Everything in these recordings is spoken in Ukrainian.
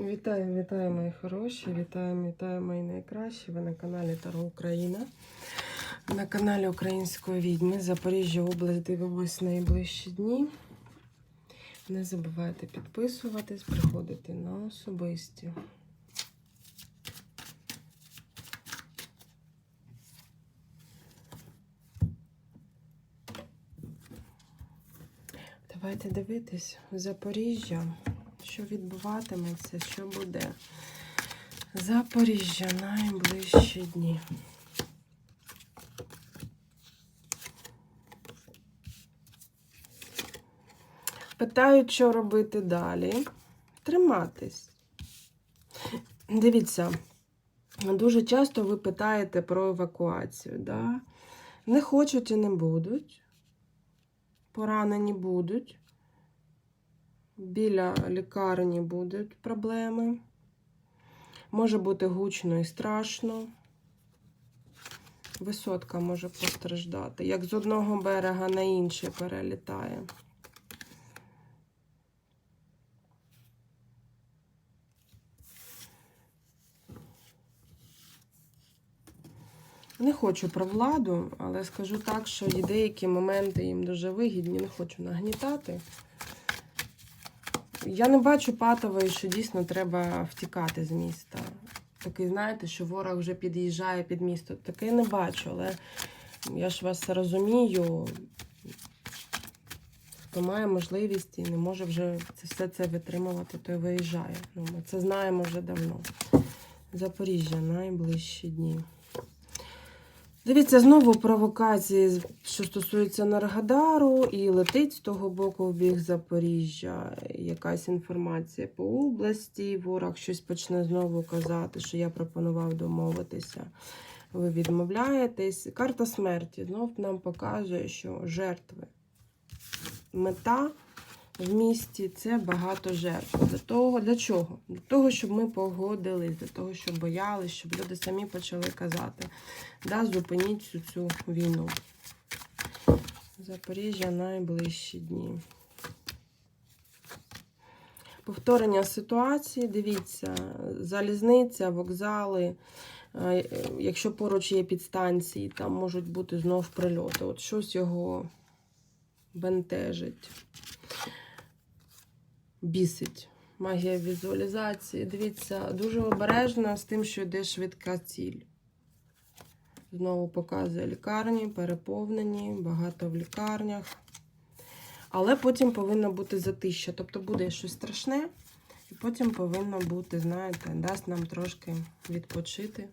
Вітаю, вітаю, мої хороші, вітаю, вітаю, мої найкращі. Ви на каналі Таро Україна. На каналі Української відьми Запоріжжя область дивимось найближчі дні. Не забувайте підписуватись, приходити на особисті. Давайте дивитись Запоріжжя, що відбуватиметься, що буде. Запоріжжя найближчі дні. Питають, що робити далі. Триматись. Дивіться, дуже часто ви питаєте про евакуацію. Да? Не хочуть і не будуть. Поранені будуть. Біля лікарні будуть проблеми. Може бути гучно і страшно. Висотка може постраждати, як з одного берега на інший перелітає. Не хочу про владу, але скажу так, що деякі моменти їм дуже вигідні, не хочу нагнітати. Я не бачу патової, що дійсно треба втікати з міста. Такий, знаєте, що ворог вже під'їжджає під місто. Таке не бачу, але я ж вас розумію. Хто має можливість і не може вже це все це витримувати, той виїжджає. Ну, ми це знаємо вже давно. Запоріжжя найближчі дні. Дивіться, знову провокації, що стосується Наргадару, і летить з того боку в бік Запоріжжя. Якась інформація по області. Ворог щось почне знову казати, що я пропонував домовитися. Ви відмовляєтесь. Карта смерті знов нам показує, що жертви. Мета в місті це багато жертв. Для того, для чого? Для того, щоб ми погодились, для того, щоб боялись, щоб люди самі почали казати. Да, зупиніть всю цю війну. Запоріжжя найближчі дні. Повторення ситуації, дивіться, залізниця, вокзали. Е, Якщо поруч є підстанції, там можуть бути знов прильоти. От щось його бентежить бісить. Магія візуалізації. Дивіться, дуже обережно з тим, що йде швидка ціль. Знову показує лікарні, переповнені, багато в лікарнях. Але потім повинно бути затища. Тобто буде щось страшне, і потім повинно бути, знаєте, дасть нам трошки відпочити.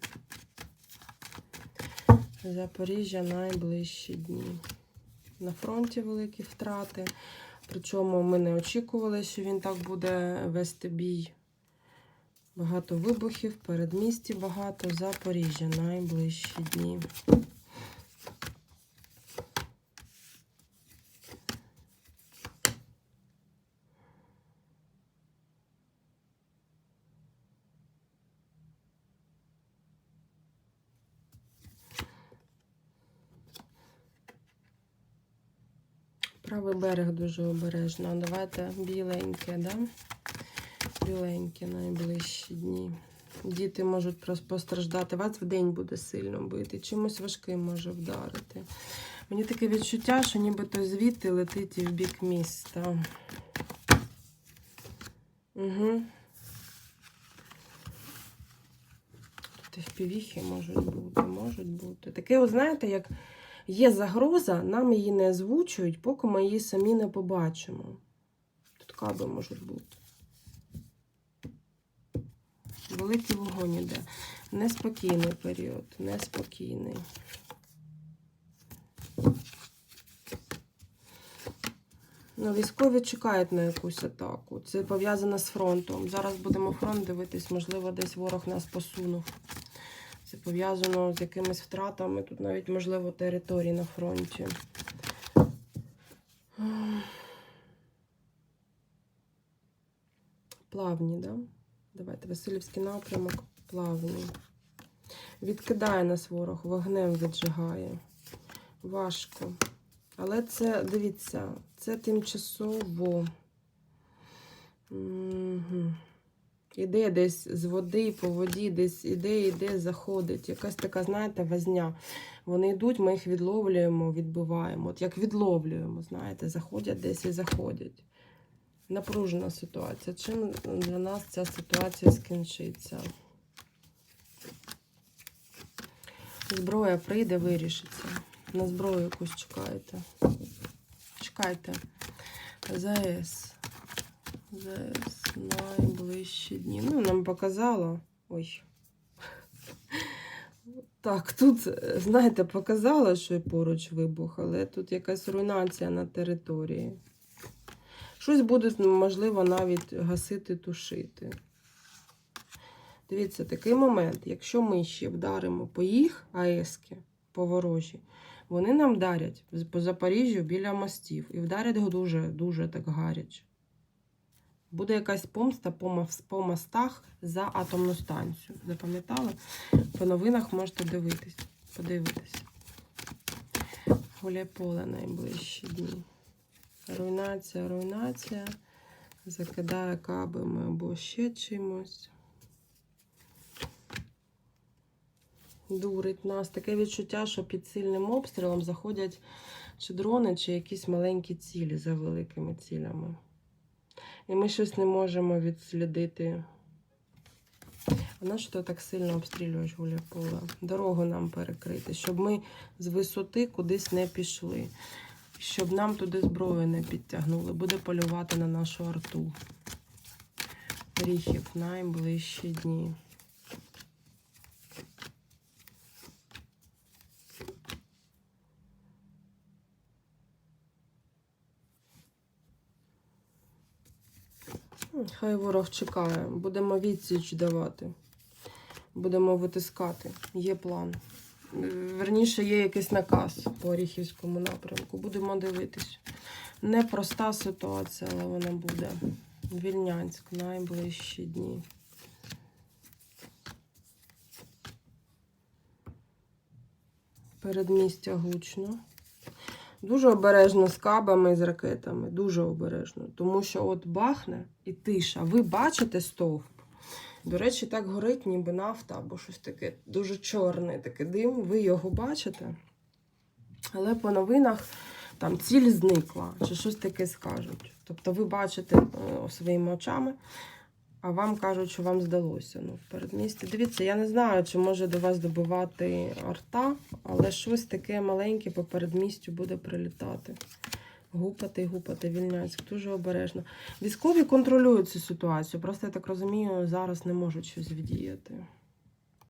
Запоріжжя найближчі дні. На фронті великі втрати. Причому ми не очікували, що він так буде вести бій. Багато вибухів, передмісті багато, Запоріжжя найближчі дні. Правий берег дуже обережно. Давайте біленьке, да? Біленьке найближчі дні. Діти можуть просто постраждати. Вас в день буде сильно бити. Чимось важким може вдарити. Мені таке відчуття, що нібито звідти летить і в бік міста. Угу. Тут і впівіхи можуть бути, можуть бути. Таке, от знаєте, як є загроза, нам її не озвучують, поки ми її самі не побачимо. Тут каби можуть бути. Великий вогонь іде. Неспокійний період, неспокійний. Ну, військові чекають на якусь атаку. Це пов'язано з фронтом. Зараз будемо фронт дивитись, можливо, десь ворог нас посунув. Це пов'язано з якимись втратами. Тут навіть, можливо, території на фронті. Плавні, да? Давайте Васильівський напрямок плавний. Відкидає нас ворог, вогнем віджигає. Важко. Але це, дивіться, це тимчасово. Угу. Іде десь з води, по воді, десь іде, іде, заходить. Якась така, знаєте, возня. Вони йдуть, ми їх відловлюємо, відбиваємо. От як відловлюємо, знаєте, заходять десь і заходять. Напружена ситуація. Чим для нас ця ситуація скінчиться? Зброя прийде, вирішиться. На зброю якусь чекайте. Чекайте. ЗАЕС. ЗАЕС. Найближчі дні. Ну, нам показало. Ой. Так, тут, знаєте, показало, що поруч вибух, але тут якась руйнація на території. Щось будуть, можливо, навіть гасити, тушити. Дивіться, такий момент. Якщо ми ще вдаримо по їх АЕСки, по ворожі, вони нам дарять по Запоріжжю біля мостів. І вдарять дуже, дуже так гаряче. Буде якась помста по, мостах за атомну станцію. Запам'ятали? По новинах можете дивитись, подивитись. Гуляйполе найближчі дні. Руйнація, руйнація. Закидає кабами або ще чимось. Дурить нас. Таке відчуття, що під сильним обстрілом заходять чи дрони, чи якісь маленькі цілі за великими цілями. І ми щось не можемо відслідити. А на що так сильно обстрілюєш гуля поле? Дорогу нам перекрити, щоб ми з висоти кудись не пішли, щоб нам туди зброю не підтягнули. Буде полювати на нашу арту. Ріхів найближчі дні. Хай ворог чекає. Будемо відсіч давати. Будемо витискати. Є план. Верніше, є якийсь наказ по Оріхівському напрямку. Будемо дивитись. Непроста ситуація, але вона буде. Вільнянськ найближчі дні. Передмістя гучно. Дуже обережно з кабами і з ракетами. Дуже обережно. Тому що от бахне і тиша. Ви бачите стовп. До речі, так горить, ніби нафта або щось таке дуже чорне, таке дим. Ви його бачите. Але по новинах там ціль зникла, чи щось таке скажуть. Тобто ви бачите е, своїми очами, а вам кажуть, що вам здалося. Ну, в передмісті. Дивіться, я не знаю, чи може до вас добивати арта, але щось таке маленьке по передмістю буде прилітати. Гупати, гупати, Вільнянськ, дуже обережно. Військові контролюють цю ситуацію. Просто я так розумію, зараз не можуть щось вдіяти.